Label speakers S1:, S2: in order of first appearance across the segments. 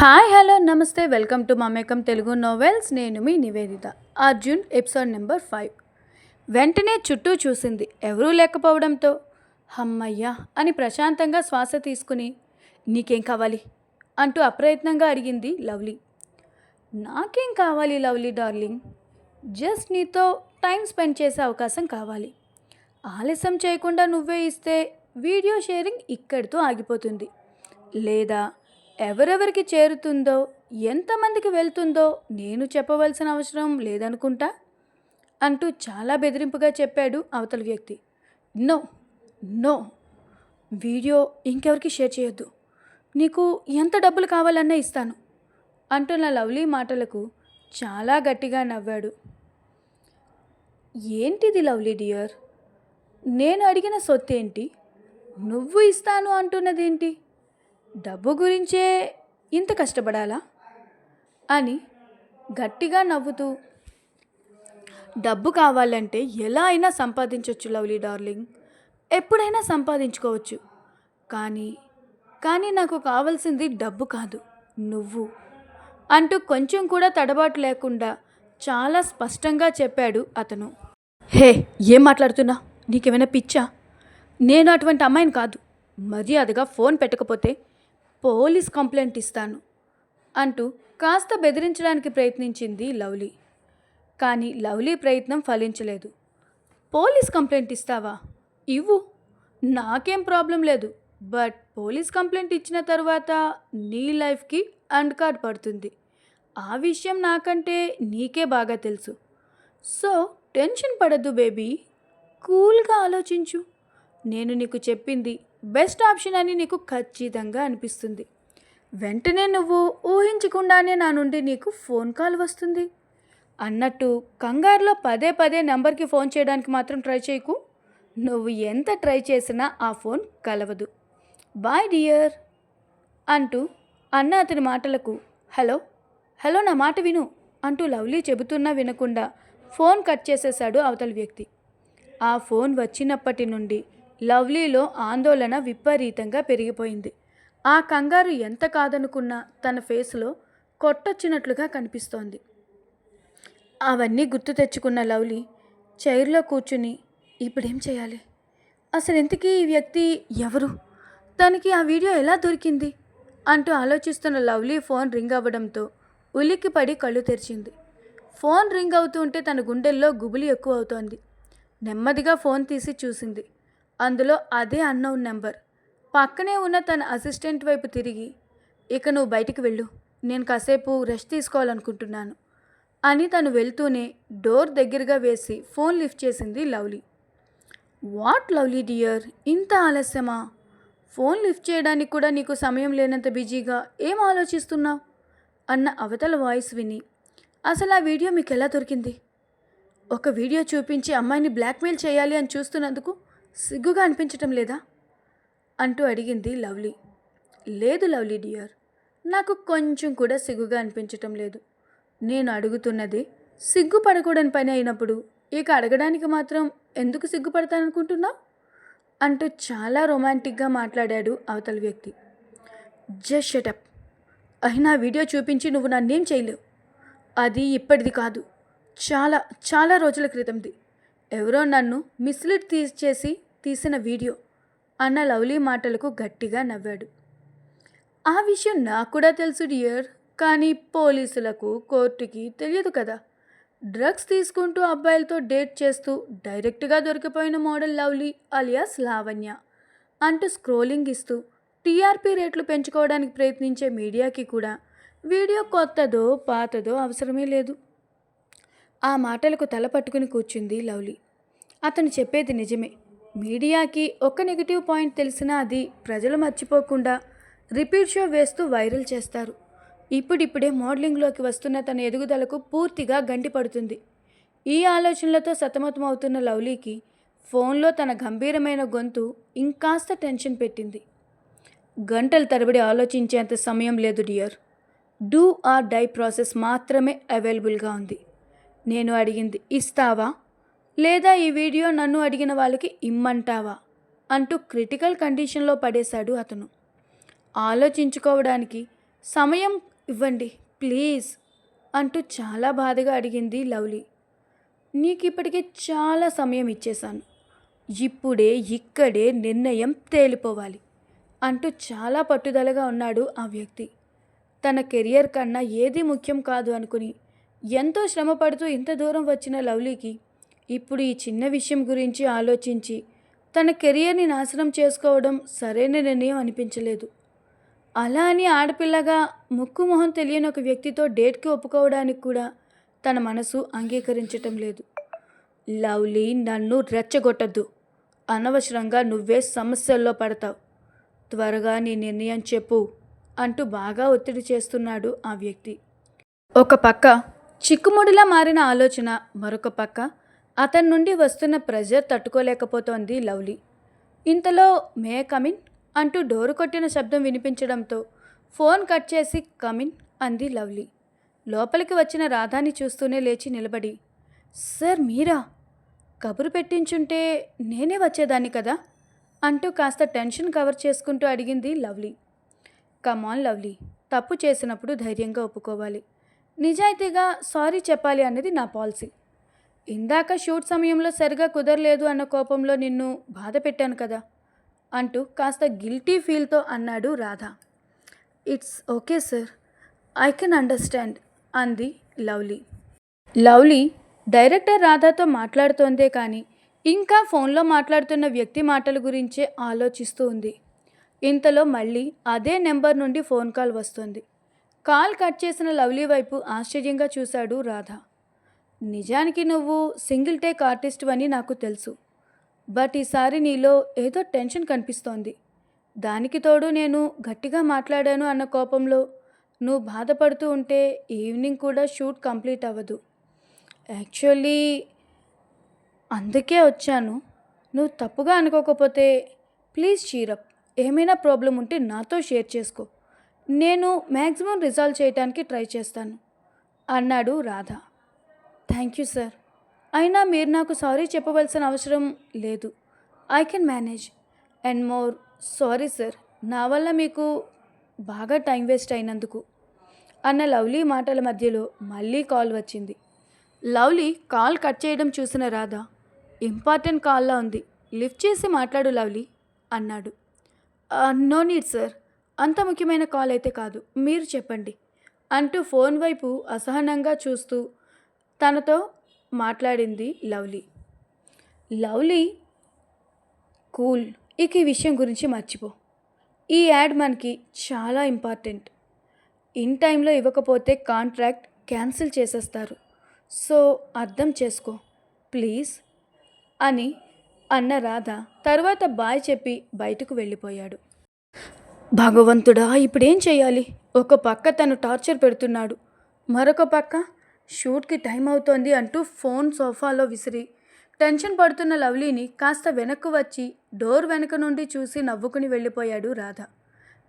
S1: Hi hello నమస్తే welcome to Mamekam Telugu novels. నేను మీ Niveditha Arjun episode number five. వెంటనే చుట్టూ చూసింది ఎవరూ లేకపోవడంతో హమ్మయ్యా అని ప్రశాంతంగా శ్వాస తీసుకుని నీకేం కావాలి? అంటూ అప్రయత్నంగా అడిగింది లవ్లీ. నాకేం కావాలి లవ్లీ డార్లింగ్? జస్ట్ నీతో టైం స్పెండ్ చేసే అవకాశం కావాలి. ఆలస్యం చేయకుండా నువ్వే ఇస్తే వీడియో షేరింగ్ ఇక్కడితో ఆగిపోతుంది. లేదా ఎవరెవరికి చేరుతుందో ఎంతమందికి వెళ్తుందో నేను చెప్పవలసిన అవసరం లేదనుకుంటా? అంటూ చాలా బెదిరింపుగా చెప్పాడు అవతల వ్యక్తి. No no. వీడియో ఇంకెవరికి షేర్ చేయొద్దు. నీకు ఎంత డబ్బులు కావాలన్నా ఇస్తాను. అంటున్న లవ్లీ మాటలకు చాలా గట్టిగా నవ్వాడు. ఏంటిది లవ్లీ డియర్? నేను అడిగిన సొత్తేంటి? నువ్వు ఇస్తాను అంటున్నదేంటి? డబ్బు గురించే ఇంత కష్టపడాలా? అని గట్టిగా నవ్వుతూ డబ్బు కావాలంటే ఎలా అయినా సంపాదించవచ్చు లవ్లీ డార్లింగ్. ఎప్పుడైనా సంపాదించుకోవచ్చు. కానీ కానీ నాకు కావాల్సింది డబ్బు కాదు నువ్వు. అంటూ కొంచెం కూడా తడబాటు లేకుండా చాలా స్పష్టంగా చెప్పాడు అతను. హే ఏం మాట్లాడుతున్నా? నీకేమైనా పిచ్చా? నేను అటువంటి అమ్మాయిని కాదు. మర్యాదగా ఫోన్ పెట్టకపోతే పోలీస్ కంప్లైంట్ ఇస్తాను అంటూ కాస్త బెదిరించడానికి ప్రయత్నించింది లవ్లీ. కానీ లవ్లీ ప్రయత్నం ఫలించలేదు. పోలీస్ కంప్లైంట్ ఇస్తావా? ఇవ్వు. నాకేం ప్రాబ్లం లేదు. బట్ పోలీస్ కంప్లైంట్ ఇచ్చిన తర్వాత నీ లైఫ్కి అండ్ కార్డ్ పడుతుంది. ఆ విషయం నాకంటే నీకే బాగా తెలుసు. సో టెన్షన్ పడద్దు బేబీ. కూల్గా ఆలోచించు. నేను నీకు చెప్పింది బెస్ట్ ఆప్షన్ అని నీకు ఖచ్చితంగా అనిపిస్తుంది. వెంటనే నువ్వు ఊహించకుండానే నా నుండి నీకు ఫోన్ కాల్ వస్తుంది. అన్నట్టు కంగారులో పదే పదే నెంబర్కి ఫోన్ చేయడానికి మాత్రం ట్రై చేయకు. నువ్వు ఎంత ట్రై చేసినా ఆ ఫోన్ కలవదు. Bye dear! అంటూ అన్న అతని మాటలకు హలో హలో నా మాట విను అంటూ లవ్లీ చెబుతున్నా వినకుండా ఫోన్ కట్ చేసేశాడు అవతలి వ్యక్తి. ఆ ఫోన్ వచ్చినప్పటి నుండి లవ్లీలో ఆందోళన విపరీతంగా పెరిగిపోయింది. ఆ కంగారు ఎంత కాదనుకున్నా తన ఫేస్లో కొట్టొచ్చినట్లుగా కనిపిస్తోంది. అవన్నీ గుర్తు తెచ్చుకున్న లవ్లీ చైర్లో కూర్చుని ఇప్పుడేం చేయాలి? అసలు ఇంతకీ ఈ వ్యక్తి? ఎవరు? తనకి ఆ వీడియో ఎలా దొరికింది? అంటూ ఆలోచిస్తున్న లవ్లీ ఫోన్ రింగ్ అవ్వడంతో ఉలిక్కిపడి కళ్ళు తెరిచింది. ఫోన్ రింగ్ అవుతూ ఉంటే తన గుండెల్లో గుబులి ఎక్కువ అవుతోంది. నెమ్మదిగా ఫోన్ తీసి చూసింది. అందులో అదే అన్నౌన్ నెంబర్. పక్కనే ఉన్న తన అసిస్టెంట్ వైపు తిరిగి ఇక నువ్వు బయటికి వెళ్ళు. నేను కాసేపు రెస్ట్ తీసుకోవాలనుకుంటున్నాను. అని తను వెళ్తూనే డోర్ దగ్గరగా వేసి ఫోన్ లిఫ్ట్ చేసింది లవ్లీ. What Lovely dear? ఇంత ఆలస్యమా? ఫోన్ లిఫ్ట్ చేయడానికి కూడా నీకు సమయం లేనంత బిజీగా ఏం ఆలోచిస్తున్నావు? అన్న అవతల వాయిస్ విని అసలు ఆ వీడియో మీకు ఎలా దొరికింది? ఒక వీడియో చూపించి అమ్మాయిని బ్లాక్మెయిల్ చేయాలి అని చూస్తున్నందుకు సిగ్గుగా అనిపించటం లేదా? అంటూ అడిగింది లవ్లీ. లేదు లవ్లీ డియర్ నాకు కొంచెం కూడా సిగ్గుగా అనిపించటం లేదు. నేను అడుగుతున్నది సిగ్గుపడకూడని పని అయినప్పుడు ఇక అడగడానికి మాత్రం ఎందుకు సిగ్గుపడతాననుకుంటున్నావు అంటూ చాలా రొమాంటిక్గా మాట్లాడాడు అవతల వ్యక్తి. జస్ట్ షటప్ అయినా వీడియో చూపించి నువ్వు నన్నేం చేయలేవు. అది ఇప్పటిది కాదు. చాలా చాలా రోజుల క్రితంది. ఎవరో నన్ను మిస్లీడ్ తీసేసి తీసిన వీడియో అన్న లవ్లీ మాటలకు గట్టిగా నవ్వాడు. ఆ విషయం నాకు కూడా తెలుసు డియర్ కానీ పోలీసులకు కోర్టుకి తెలియదు కదా. డ్రగ్స్ తీసుకుంటూ అబ్బాయిలతో డేట్ చేస్తూ డైరెక్ట్గా దొరికిపోయిన మోడల్ లవ్లీ అలియాస్ లావణ్య అంటూ స్క్రోలింగ్ ఇస్తూ టీఆర్పీ రేట్లు పెంచుకోవడానికి ప్రయత్నించే మీడియాకి కూడా వీడియో కొత్తదో పాతదో అవసరమే లేదు. ఆ మాటలకు తల పట్టుకుని కూర్చుంది లవ్లీ. అతను చెప్పేది నిజమే. మీడియాకి ఒక్క నెగిటివ్ పాయింట్ తెలిసినా అది ప్రజలు మర్చిపోకుండా రిపీట్ షో వేస్తూ వైరల్ చేస్తారు. ఇప్పుడిప్పుడే మోడలింగ్లోకి వస్తున్న తన ఎదుగుదలకు పూర్తిగా గండి పడుతుంది. ఈ ఆలోచనలతో సతమతమవుతున్న లవ్లీకి ఫోన్లో తన గంభీరమైన గొంతు ఇంకాస్త టెన్షన్ పెట్టింది. గంటల తరబడి ఆలోచించేంత సమయం లేదు dear. Do or die process మాత్రమే అవైలబుల్గా ఉంది. నేను అడిగింది ఇస్తావా? లేదా ఈ వీడియో నన్ను అడిగిన వాళ్ళకి ఇమ్మంటావా? అంటూ క్రిటికల్ కండిషన్లో పడేశాడు అతను. ఆలోచించుకోవడానికి సమయం ఇవ్వండి ప్లీజ్ అంటూ చాలా బాధగా అడిగింది లవ్లీ. నీకు ఇప్పటికే చాలా సమయం ఇచ్చేశాను. ఇప్పుడే ఇక్కడే నిర్ణయం తేలిపోవాలి అంటూ చాలా పట్టుదలగా ఉన్నాడు ఆ వ్యక్తి. తన కెరియర్ కన్నా ఏది ముఖ్యం కాదు అనుకుని ఎంతో శ్రమపడుతూ ఇంత దూరం వచ్చిన లవ్లీకి ఇప్పుడు ఈ చిన్న విషయం గురించి ఆలోచించి తన కెరియర్ని నాశనం చేసుకోవడం సరైన నిర్ణయం అనిపించలేదు. అలా అని ఆడపిల్లగా ముక్కు మొహం తెలియని ఒక వ్యక్తితో డేట్కి ఒప్పుకోవడానికి కూడా తన మనసు అంగీకరించటం లేదు. లవ్లీ నన్ను రెచ్చగొట్టద్దు. అనవసరంగా నువ్వే సమస్యల్లో పడతావు. త్వరగా నీ నిర్ణయం చెప్పు అంటూ బాగా ఒత్తిడి చేస్తున్నాడు ఆ వ్యక్తి. ఒక పక్క చిక్కుముడిలా మారిన ఆలోచన మరొక పక్క అతని నుండి వస్తున్న ప్రెజర్ తట్టుకోలేకపోతోంది లవ్లీ. ఇంతలో మే కమిన్? అంటూ డోరు కొట్టిన శబ్దం వినిపించడంతో ఫోన్ కట్ చేసి కమిన్ అంది లవ్లీ. లోపలికి వచ్చిన రాధాని చూస్తూనే లేచి నిలబడి సార్ మీరా? కబురు పెట్టించుంటే నేనే వచ్చేదాన్ని కదా? అంటూ కాస్త టెన్షన్ కవర్ చేసుకుంటూ అడిగింది లవ్లీ. కమాన్ లవ్లీ తప్పు చేసినప్పుడు ధైర్యంగా ఒప్పుకోవాలి. నిజాయితీగా సారీ చెప్పాలి అనేది నా పాలసీ. ఇందాక షూట్ సమయంలో సరిగా కుదరలేదు అన్న కోపంలో నిన్ను బాధ పెట్టాను కదా అంటూ కాస్త గిల్టీ ఫీల్తో అన్నాడు Radha. It's okay sir I can understand అంది లవ్లీ. లవ్లీ డైరెక్టర్ రాధాతో మాట్లాడుతోందే కానీ ఇంకా ఫోన్లో మాట్లాడుతున్న వ్యక్తి మాటల గురించే ఆలోచిస్తూ ఉంది. ఇంతలో మళ్ళీ అదే నెంబర్ నుండి ఫోన్ కాల్ వస్తుంది. కాల్ కట్ చేసిన లవ్లీ వైపు ఆశ్చర్యంగా చూశాడు రాధా. నిజానికి నువ్వు సింగిల్ టేక్ ఆర్టిస్ట్ అని నాకు తెలుసు. బట్ ఈసారి నీలో ఏదో టెన్షన్ కనిపిస్తోంది. దానికి తోడు నేను గట్టిగా మాట్లాడాను అన్న కోపంలో నువ్వు బాధపడుతూ ఉంటే ఈవినింగ్ కూడా షూట్ కంప్లీట్ అవ్వదు. యాక్చువల్లీ అందుకే వచ్చాను. నువ్వు తప్పుగా అనుకోకపోతే ప్లీజ్ చీరప్ ఏమైనా ప్రాబ్లం ఉంటే నాతో షేర్ చేసుకో. నేను మ్యాక్సిమం రిజాల్వ్ చేయడానికి ట్రై చేస్తాను. అన్నాడు రాధా. థ్యాంక్ యూ సార్ అయినా మీరు నాకు సారీ చెప్పవలసిన అవసరం లేదు. I can manage and more sorry sir నా వల్ల మీకు బాగా టైం వేస్ట్ అయినందుకు. అన్న లవ్లీ మాటల మధ్యలో మళ్ళీ కాల్ వచ్చింది. లవ్లీ కాల్ కట్ చేయడం చూసిన రాధా ఇంపార్టెంట్ కాల్లా ఉంది. లిఫ్ట్ చేసి మాట్లాడు లవ్లీ అన్నాడు. నో నీడ్ సార్ అంత ముఖ్యమైన కాల్ అయితే కాదు. మీరు చెప్పండి. అంటూ ఫోన్ వైపు అసహనంగా చూస్తూ తనతో మాట్లాడింది లవ్లీ. లవ్లీ కూల్ ఇక ఈ విషయం గురించి మర్చిపో. ఈ యాడ్ మనకి చాలా ఇంపార్టెంట్. ఇన్ టైంలో ఇవ్వకపోతే కాంట్రాక్ట్ క్యాన్సిల్ చేసేస్తారు. సో అర్థం చేసుకో ప్లీజ్ అని అన్న రాధ తర్వాత బాయ్ చెప్పి బయటకు వెళ్ళిపోయాడు. భగవంతుడా ఇప్పుడేం చేయాలి? ఒక పక్క తను టార్చర్ పెడుతున్నాడు. మరొక పక్క షూట్కి టైం అవుతోంది అంటూ ఫోన్ సోఫాలో విసిరి. టెన్షన్ పడుతున్న లవ్లీని కాస్త వెనక్కు వచ్చి డోర్ వెనక నుండి చూసి నవ్వుకుని వెళ్ళిపోయాడు రాధ.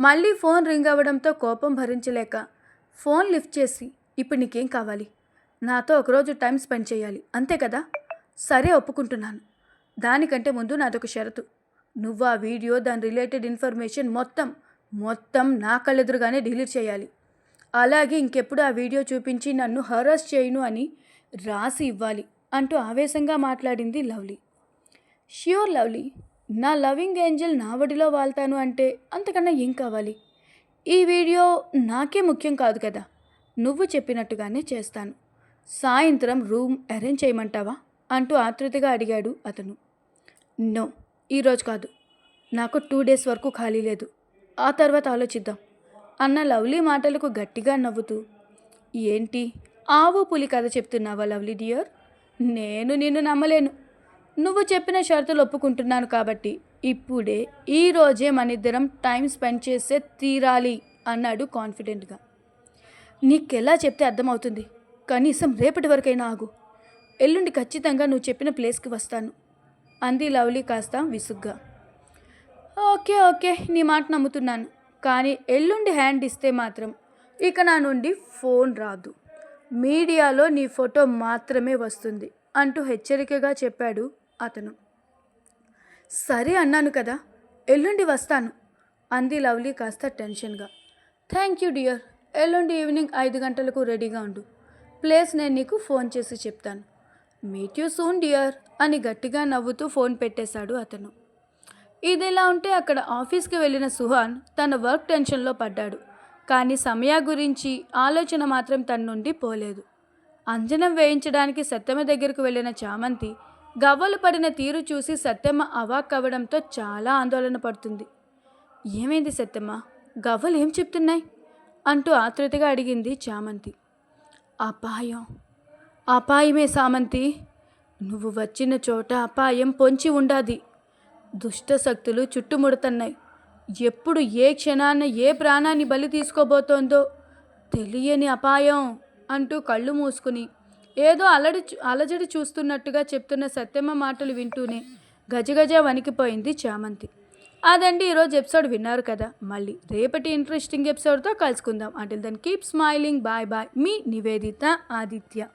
S1: మళ్ళీ ఫోన్ రింగ్ అవ్వడంతో కోపం భరించలేక ఫోన్ లిఫ్ట్ చేసి ఇప్పుడు నీకేం కావాలి? నాతో ఒకరోజు టైం స్పెండ్ చేయాలి అంతే కదా? సరే ఒప్పుకుంటున్నాను. దానికంటే ముందు నాదొక షరతు. నువ్వు ఆ వీడియో దాని రిలేటెడ్ ఇన్ఫర్మేషన్ మొత్తం మొత్తం నా కళ్ళెదురుగానే డిలీట్ చేయాలి. అలాగే ఇంకెప్పుడు ఆ వీడియో చూపించి నన్ను హరాస్ చేయను అని రాసి ఇవ్వాలి అంటూ ఆవేశంగా మాట్లాడింది లవ్లీ. Sure Lovely. నా లవింగ్ ఏంజల్ నా వడిలో వాళ్తాను అంటే అంతకన్నా ఏం కావాలి? ఈ వీడియో నాకే ముఖ్యం కాదు కదా. నువ్వు చెప్పినట్టుగానే చేస్తాను. సాయంత్రం రూమ్ అరేంజ్ చేయమంటావా? అంటూ ఆతృతగా అడిగాడు అతను. నో ఈరోజు కాదు. నాకు టూ డేస్ వరకు ఖాళీ లేదు. ఆ తర్వాత ఆలోచిద్దాం. అన్న లవ్లీ మాటలకు గట్టిగా నవ్వుతూ ఏంటి? ఆవు పులి కథ చెప్తున్నావా లవ్లీ డియర్? నేను నిన్ను నమ్మలేను. నువ్వు చెప్పిన షరతులు ఒప్పుకుంటున్నాను కాబట్టి ఇప్పుడే ఈ రోజే మనిద్దరం టైం స్పెండ్ చేస్తే తీరాలి అన్నాడు కాన్ఫిడెంట్గా. నీకెలా చెప్తే అర్థమవుతుంది. కనీసం రేపటి వరకైనా ఆగు. ఎల్లుండి ఖచ్చితంగా నువ్వు చెప్పిన ప్లేస్కి వస్తాను అంది లవ్లీ కాస్త విసుగ్గా. ఓకే ఓకే నీ మాట నమ్ముతున్నాను. కానీ ఎల్లుండి హ్యాండ్ ఇస్తే మాత్రం ఇక నా నుండి ఫోన్ రాదు. మీడియాలో నీ ఫోటో మాత్రమే వస్తుంది అంటూ హెచ్చరికగా చెప్పాడు అతను. సరే అన్నాను కదా ఎల్లుండి వస్తాను అంది లవ్లీ కాస్త టెన్షన్గా. థ్యాంక్ యూ డియర్ ఎల్లుండి ఈవినింగ్ ఐదు గంటలకు రెడీగా ఉండు. ప్లేస్ నేను నీకు ఫోన్ చేసి చెప్తాను. మీట్ యూ సూన్ డియర్ అని గట్టిగా నవ్వుతూ ఫోన్ పెట్టేశాడు అతను. ఇదిలా ఉంటే అక్కడ ఆఫీస్కి వెళ్ళిన సుహాన్ తన వర్క్ టెన్షన్లో పడ్డాడు. కానీ సమయ గురించి ఆలోచన మాత్రం తన నుండి పోలేదు. అంజనం వేయించడానికి సత్యమ్మ దగ్గరకు వెళ్ళిన చామంతి గవ్వలు పడిన తీరు చూసి సత్యమ్మ అవాక్ అవ్వడంతో చాలా ఆందోళన పడుతుంది. ఏమైంది సత్యమ్మ? గవ్వలు ఏం చెప్తున్నాయి? అంటూ ఆతృతగా అడిగింది చామంతి. అపాయం. అపాయమే సామంతి. నువ్వు వచ్చిన చోట అపాయం పొంచి ఉండాది. దుష్ట శక్తులు చుట్టుముడుతున్నాయి. ఎప్పుడు ఏ క్షణాన ఏ ప్రాణాన్ని బలి తీసుకోబోతోందో తెలియని అపాయం అంటూ కళ్ళు మూసుకుని ఏదో అలడి అలజడి చూస్తున్నట్టుగా చెప్తున్న సత్యమ్మ మాటలు వింటూనే గజగజ వణికిపోయింది చామంతి. అదండి ఈరోజు ఎపిసోడ్ విన్నారు కదా మళ్ళీ రేపటి ఇంట్రెస్టింగ్ ఎపిసోడ్తో కలుసుకుందాం. అంటే then keep smiling bye bye మీ నివేదిత ఆదిత్య.